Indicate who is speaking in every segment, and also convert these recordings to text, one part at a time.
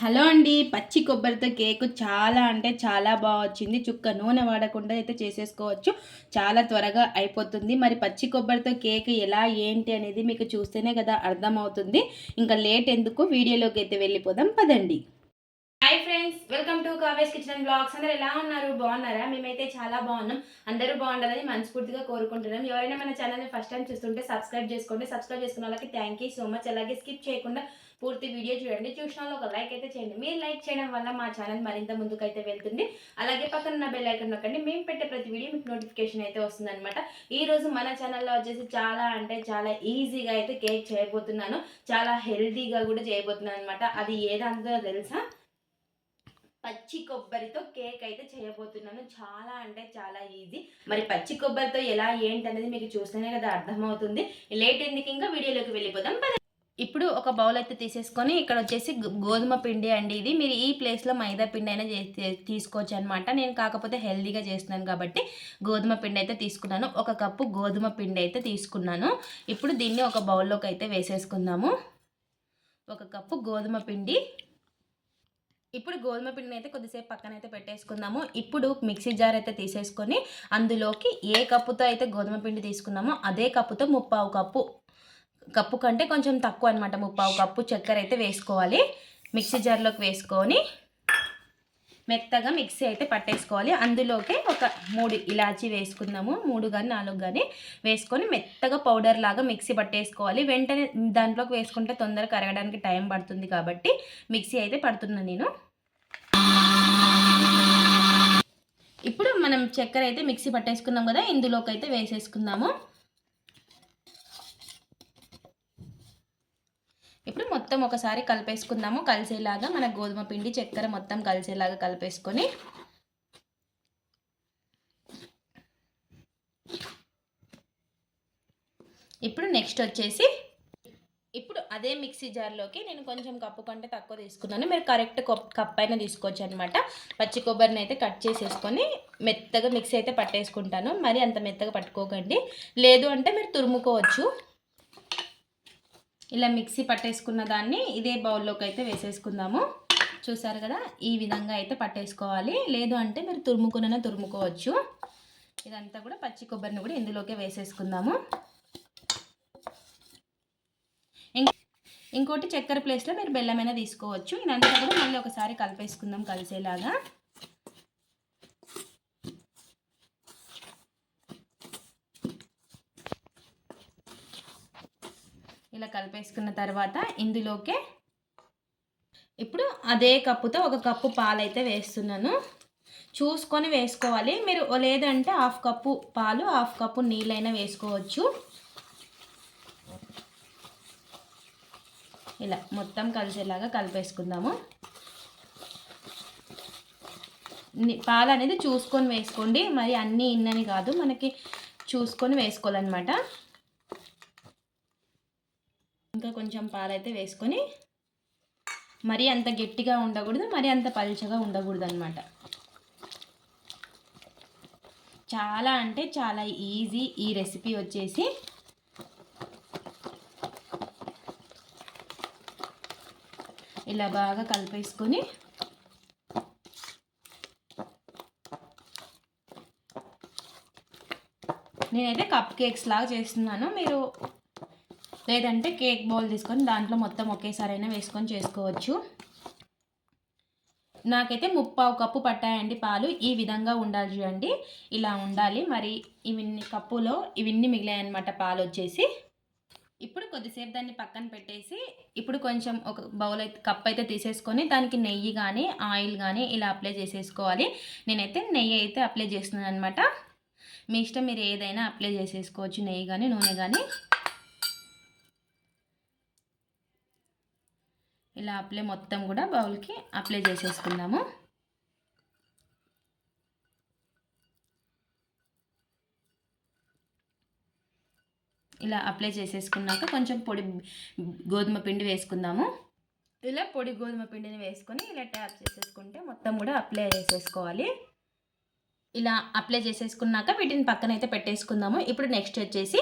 Speaker 1: Hello అండి పచ్చి కొబ్బరితో cake చాలా అంటే చాలా బాగా వచ్చింది చుక్క నూనె వాడకుండా అయితే చేసేసుకోవచ్చు. చాలా త్వరగా అయిపోతుంది. మరి పచ్చి కొబ్బరితో కేక్ ఎలా ఏంటి అనేది మీకు చూస్తేనే కదా అర్థమవుతుంది. ఇంకా లేట్ ఎందుకు? వీడియోలోకి అయితే వెళ్ళిపోదాం. పదండి. హాయ్ ఫ్రెండ్స్ వెల్కమ్ టు కావేస్ కిచెన్ బ్లాగ్స్. అందరు ఎలా ఉన్నారు? బాగున్నారా? మేమైతే చాలా బాగున్నాం. అందరూ బాగుండాలని మనస్ఫూర్తిగా కోరుకుంటున్నాం. ఎవరైనా మన ఛానల్ని ఫస్ట్ టైం చూస్తుంటే సబ్స్క్రైబ్ చేసుకోండి. సబ్స్క్రైబ్ చేసుకున్న వాళ్ళకి థ్యాంక్ యూ సో మచ్ అలాగే స్కిప్ చేయకుండా పూర్తి వీడియో చూడండి. చూసిన ఒక లైక్ అయితే చేయండి. మీరు లైక్ చేయడం వల్ల మా ఛానల్ మరింత ముందుకైతే వెళ్తుంది. అలాగే పక్కన ఉన్న బెల్ ఐకన్ నొక్కండి. మేము పెట్టే ప్రతి వీడియో మీకు నోటిఫికేషన్ అయితే వస్తుందనమాట ఈరోజు ఈ రోజు మన ఛానల్లో వచ్చేసి చాలా అంటే చాలా ఈజీగా అయితే కేక్ చేయబోతున్నాను. చాలా హెల్తీగా కూడా చేయబోతున్నాను అనమాట అది ఏదంతా తెలుసా? పచ్చి కొబ్బరితో కేక్ అయితే చేయబోతున్నాను. చాలా అంటే చాలా ఈజీ మరి పచ్చి కొబ్బరితో ఎలా ఏంటి అనేది మీకు చూస్తేనే కదా అర్థమవుతుంది. లేట్ ఎందుకు ఇంకా వీడియోలోకి వెళ్ళిపోదాం. ఇప్పుడు ఒక బౌల్ అయితే తీసేసుకొని ఇక్కడ వచ్చేసి గోధుమ పిండి అండి ఇది. మీరు ఈ ప్లేస్లో మైదా పిండి అయినా చే- తీసుకోవచ్చు అనమాట నేను కాకపోతే హెల్దీగా చేస్తున్నాను కాబట్టి గోధుమ పిండి అయితే తీసుకున్నాను. ఒక కప్పు గోధుమ పిండి అయితే తీసుకున్నాను. ఇప్పుడు దీన్ని ఒక బౌల్లోకి అయితే వేసేసుకుందాము. ఒక కప్పు గోధుమ పిండి. ఇప్పుడు గోధుమ పిండిని అయితే కొద్దిసేపు పక్కన అయితే పెట్టేసుకుందాము. ఇప్పుడు మిక్సీ జార్ అయితే తీసేసుకొని అందులోకి ఏ కప్పుతో అయితే గోధుమ పిండి తీసుకున్నామో అదే కప్పుతో ముప్పావు కప్పు కప్పు కంటే కొంచెం తక్కువ అనమాట ముప్పావు కప్పు చక్కెర అయితే వేసుకోవాలి. మిక్సీ జార్లోకి వేసుకొని మెత్తగా మిక్సీ అయితే పట్టేసుకోవాలి. అందులోకి ఒక మూడు ఇలాచీ వేసుకుందాము. మూడు కానీ నాలుగు కానీ వేసుకొని మెత్తగా పౌడర్ లాగా మిక్సీ పట్టేసుకోవాలి. వెంటనే దాంట్లోకి వేసుకుంటే తొందరగా కరగడానికి టైం పడుతుంది కాబట్టి మిక్సీ అయితే పడుతున్నాను నేను. ఇప్పుడు మనం చక్కెర అయితే మిక్సీ పట్టేసుకున్నాం కదా ఇందులోకి అయితే వేసేసుకుందాము. ఇప్పుడు మొత్తం ఒకసారి కలిపేసుకుందాము. కలిసేలాగా మన గోధుమ పిండి చక్కెర మొత్తం కలిసేలాగా కలిపేసుకొని ఇప్పుడు నెక్స్ట్ వచ్చేసి ఇప్పుడు అదే మిక్సీ జార్లోకి నేను కొంచెం కప్పు కంటే తక్కువ తీసుకున్నాను. మీరు కరెక్ట్ కప్ అయినా తీసుకోవచ్చు అనమాట పచ్చి కొబ్బరిని అయితే కట్ చేసేసుకొని మెత్తగా మిక్సీ అయితే పట్టేసుకుంటాను. మరి అంత మెత్తగా పట్టుకోకండి. లేదు అంటే మీరు తురుముకోవచ్చు. ఇలా మిక్సీ పట్టేసుకున్న దాన్ని ఇదే బౌల్లోకి అయితే వేసేసుకుందాము. చూసారు కదా? ఈ విధంగా అయితే పట్టేసుకోవాలి. లేదు అంటే మీరు తురుముకున్న తురుముకోవచ్చు. ఇదంతా కూడా పచ్చి కొబ్బరిని కూడా ఇందులోకే వేసేసుకుందాము. ఇంకోటి చక్కెర ప్లేస్లో మీరు బెల్లమైనా తీసుకోవచ్చు. ఇదంతా కూడా మళ్ళీ ఒకసారి కలిపేసుకుందాం కలిసేలాగా. ఇలా కలిపేసుకున్న తర్వాత ఇందులోకే ఇప్పుడు అదే కప్పుతో ఒక కప్పు పాలు అయితే వేస్తున్నాను. చూసుకొని వేసుకోవాలి. మీరు లేదంటే హాఫ్ కప్పు పాలు హాఫ్ కప్పు నీళ్ళైనా వేసుకోవచ్చు. ఇలా మొత్తం కలిసేలాగా కలిపేసుకుందాము. పాలు అనేది చూసుకొని వేసుకోండి. మరి అన్నీ ఇన్నని కాదు. మనకి చూసుకొని వేసుకోవాలన్నమాట. ఇంకా కొంచెం పాలైతే వేసుకొని మరీ అంత గట్టిగా ఉండకూడదు మరీ అంత పలుచగా ఉండకూడదు అనమాట చాలా అంటే చాలా ఈజీ ఈ రెసిపీ వచ్చేసి. ఇలా బాగా కలిపేసుకొని నేనైతే కప్ కేక్స్ లాగా చేస్తున్నాను. మీరు లేదంటే కేక్ బౌల్ తీసుకొని దాంట్లో మొత్తం ఒకేసారైనా వేసుకొని చేసుకోవచ్చు. నాకైతే ముప్పావు కప్పు పట్టాయండి పాలు. ఈ విధంగా ఉండాలి చూడండి. ఇలా ఉండాలి. మరి ఇవన్నీ కప్పులో ఇవన్నీ మిగిలాయి అనమాట పాలు వచ్చేసి. ఇప్పుడు కొద్దిసేపు దాన్ని పక్కన పెట్టేసి ఇప్పుడు కొంచెం ఒక బౌల్ అయితే కప్ అయితే తీసేసుకొని దానికి నెయ్యి కానీ ఆయిల్ కానీ ఇలా అప్లై చేసేసుకోవాలి. నేనైతే నెయ్యి అయితే అప్లై చేస్తున్నాను అనమాట మీ ఇష్టం మీరు ఏదైనా అప్లై చేసేసుకోవచ్చు. నెయ్యి కానీ నూనె కానీ ఇలా అప్లై మొత్తం కూడా బౌల్కి అప్లై చేసేసుకుందాము. ఇలా అప్లై చేసేసుకున్నాక కొంచెం పొడి గోధుమ పిండి వేసుకుందాము. ఇలా పొడి గోధుమ పిండిని వేసుకొని ఇలా ట్యాప్ చేసేసుకుంటే మొత్తం కూడా అప్లై చేసేసుకోవాలి. ఇలా అప్లై చేసేసుకున్నాక వీటిని పక్కన అయితే పెట్టేసుకుందాము. ఇప్పుడు నెక్స్ట్ వచ్చేసి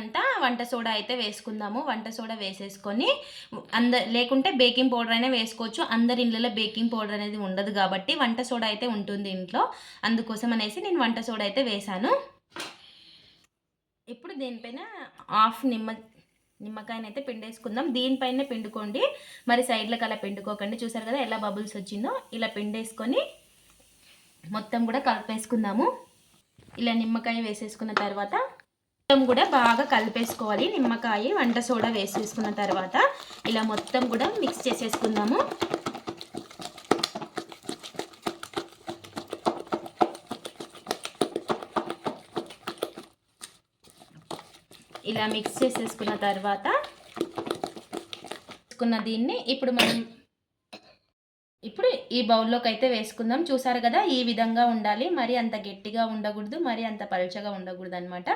Speaker 1: అంతా వంట సోడా అయితే వేసుకుందాము. వంట సోడా వేసేసుకొని అంద లేకుంటే బేకింగ్ పౌడర్ అయినా వేసుకోవచ్చు. అందరి ఇళ్ళలో బేకింగ్ పౌడర్ అనేది ఉండదు కాబట్టి వంట సోడా అయితే ఉంటుంది ఇంట్లో. అందుకోసం అనేసి నేను వంట సోడా అయితే వేశాను. ఇప్పుడు దీనిపైన హాఫ్ నిమ్మ నిమ్మకాయని అయితే పిండేసుకుందాం. దీనిపైన పిండుకోండి. మరి సైడ్లకు అలా పిండుకోకండి. చూసారు కదా ఎలా బబుల్స్ వచ్చిందో? ఇలా పిండేసుకొని మొత్తం కూడా కలిపేసుకుందాము. ఇలా నిమ్మకాయ వేసేసుకున్న తర్వాత మొత్తం కూడా బాగా కలిపేసుకోవాలి. నిమ్మకాయ వంట సోడా వేసేసుకున్న తర్వాత ఇలా మొత్తం కూడా మిక్స్ చేసేసుకుందాము. ఇలా మిక్స్ చేసేసుకున్న తర్వాత దీన్ని ఇప్పుడు మనం ఈ బౌల్లోకి అయితే వేసుకుందాం. చూసారు కదా ఈ విధంగా ఉండాలి. మరి అంత గట్టిగా ఉండకూడదు మరి అంత పలుచగా ఉండకూడదు అనమాట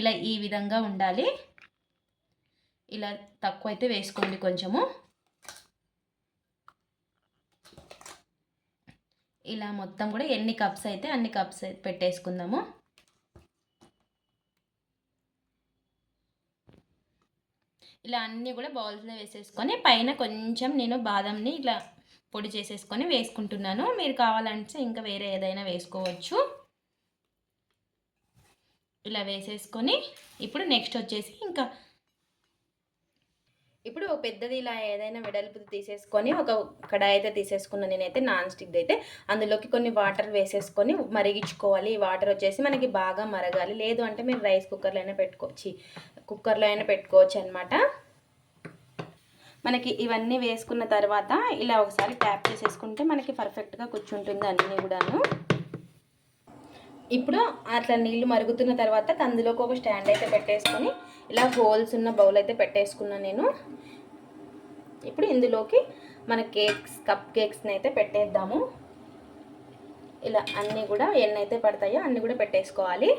Speaker 1: ఇలా ఈ విధంగా ఉండాలి. ఇలా తక్కువ అయితే వేసుకోండి కొంచెము. ఇలా మొత్తం కూడా ఎన్ని కప్స్ అయితే అన్ని కప్స్ పెట్టేసుకుందాము. ఇలా అన్నీ కూడా బౌల్స్లో వేసేసుకొని పైన కొంచెం నేను బాదంని ఇలా పొడి చేసేసుకొని వేసుకుంటున్నాను. మీరు కావాలంటే ఇంకా వేరే ఏదైనా వేసుకోవచ్చు. ఇలా వేసేసుకొని ఇప్పుడు నెక్స్ట్ వచ్చేసి ఇంకా ఇప్పుడు పెద్దది ఇలా ఏదైనా వెడల్పు తీసేసుకొని ఒక కడాయి అయితే తీసేసుకున్న నేనైతే నాన్ స్టిక్ అయితే. అందులోకి కొన్ని వాటర్ వేసేసుకొని మరిగించుకోవాలి. ఈ వాటర్ వచ్చేసి మనకి బాగా మరగాలి. లేదు అంటే మీరు రైస్ కుక్కర్లో అయినా పెట్టుకోవచ్చు కుక్కర్లో అయినా పెట్టుకోవచ్చు అనమాట మనకి ఇవన్నీ వేసుకున్న తర్వాత ఇలా ఒకసారి ట్యాప్ చేసేసుకుంటే మనకి పర్ఫెక్ట్గా కూర్చుంటుంది అన్నీ కూడాను. ఇప్పుడు అట్లా నీళ్ళు మరుగుతున్న తర్వాత అందులోకి ఒక స్టాండ్ అయితే పెట్టేసుకొని ఇలా హోల్స్ ఉన్న బౌల్ అయితే పెట్టేసుకున్నాను నేను. ఇప్పుడు ఇందులోకి మన కేక్స్ కప్ కేక్స్ని అయితే పెట్టేద్దాము. ఇలా అన్నీ కూడా ఎన్నైతే పడతాయో అన్నీ కూడా పెట్టేసుకోవాలి.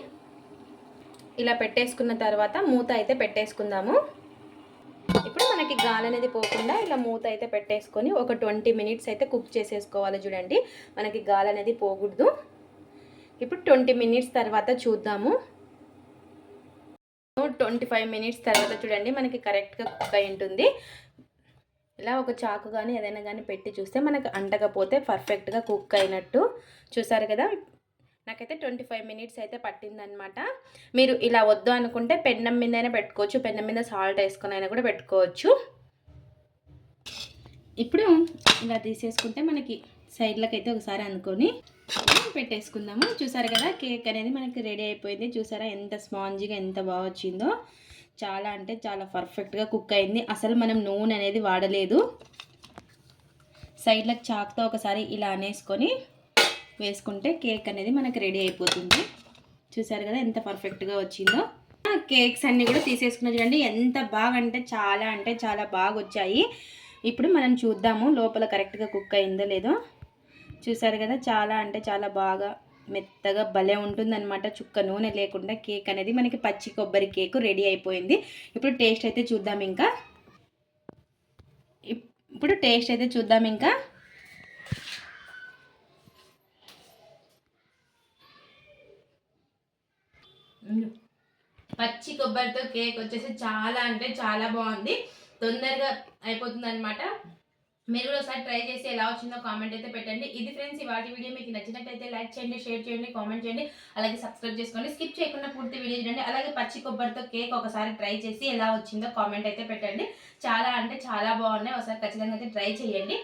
Speaker 1: ఇలా పెట్టేసుకున్న తర్వాత మూత అయితే పెట్టేసుకుందాము. మనకి గాలి అనేది పోకుండా ఇలా మూత అయితే పెట్టేసుకొని ఒక ట్వంటీ మినిట్స్ అయితే కుక్ చేసేసుకోవాలి చూడండి. మనకి గాలి అనేది పోకూడదు. ఇప్పుడు ట్వంటీ మినిట్స్ తర్వాత చూద్దాము. ట్వంటీ ఫైవ్ మినిట్స్ తర్వాత చూడండి మనకి కరెక్ట్గా కుక్ అయి ఉంటుంది. ఇలా ఒక చాకు కానీ ఏదైనా కానీ పెట్టి చూస్తే మనకు అంటకపోతే పర్ఫెక్ట్గా కుక్ అయినట్టు. చూసారు కదా? నాకైతే ట్వంటీ ఫైవ్ మినిట్స్ అయితే పట్టిందనమాట మీరు ఇలా వద్దు అనుకుంటే పెన్నం మీదైనా పెట్టుకోవచ్చు పెన్నం మీద సాల్ట్ వేసుకుని అయినా కూడా పెట్టుకోవచ్చు. ఇప్పుడు ఇలా తీసేసుకుంటే మనకి సైడ్లకు అయితే ఒకసారి అనుకొని పెట్టేసుకుందాము. చూసారు కదా కేక్ అనేది మనకి రెడీ అయిపోయింది. చూసారా ఎంత స్పాంజీగా ఎంత బాగా వచ్చిందో. చాలా అంటే చాలా పర్ఫెక్ట్గా కుక్ అయింది. అసలు మనం నూనె అనేది వాడలేదు. సైడ్లకు చాక్తో ఒకసారి ఇలా అనేసుకొని వేసుకుంటే కేక్ అనేది మనకి రెడీ అయిపోతుంది. చూసారు కదా ఎంత పర్ఫెక్ట్గా వచ్చిందో. కేక్స్ అన్నీ కూడా తీసేసుకున్నా చూడండి. ఎంత బాగా అంటే చాలా అంటే చాలా బాగా వచ్చాయి. ఇప్పుడు మనం చూద్దాము లోపల కరెక్ట్గా కుక్ అయిందో లేదో. చూసారు కదా చాలా అంటే చాలా బాగా మెత్తగా భలే ఉంటుందన్నమాట. చుక్క నూనె లేకుండా కేక్ అనేది మనకి పచ్చి కొబ్బరి కేక్ రెడీ అయిపోయింది. ఇప్పుడు టేస్ట్ అయితే చూద్దాం ఇంకా. ఇప్పుడు టేస్ట్ అయితే చూద్దాం ఇంకా. పచ్చి కొబ్బరితో కేక్ వచ్చేసి చాలా అంటే చాలా బాగుంది. తొందరగా అయిపోతుంది అనమాట మీరు కూడా ఒకసారి ట్రై చేసి ఎలా వచ్చిందో కామెంట్ అయితే పెట్టండి. ఇది ఫ్రెండ్స్ ఈ వాటి వీడియో మీకు నచ్చినట్టయితే లైక్ చేయండి షేర్ చేయండి కామెంట్ చేయండి. అలాగే సబ్స్క్రైబ్ చేసుకోండి. స్కిప్ చేయకుండా పూర్తి వీడియో చూడండి. అలాగే పచ్చి కొబ్బరితో కేక్ ఒకసారి ట్రై చేసి ఎలా వచ్చిందో కామెంట్ అయితే పెట్టండి. చాలా అంటే చాలా బాగున్నాయి. ఒకసారి ఖచ్చితంగా అయితే ట్రై చేయండి.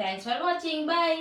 Speaker 1: Thanks for watching bye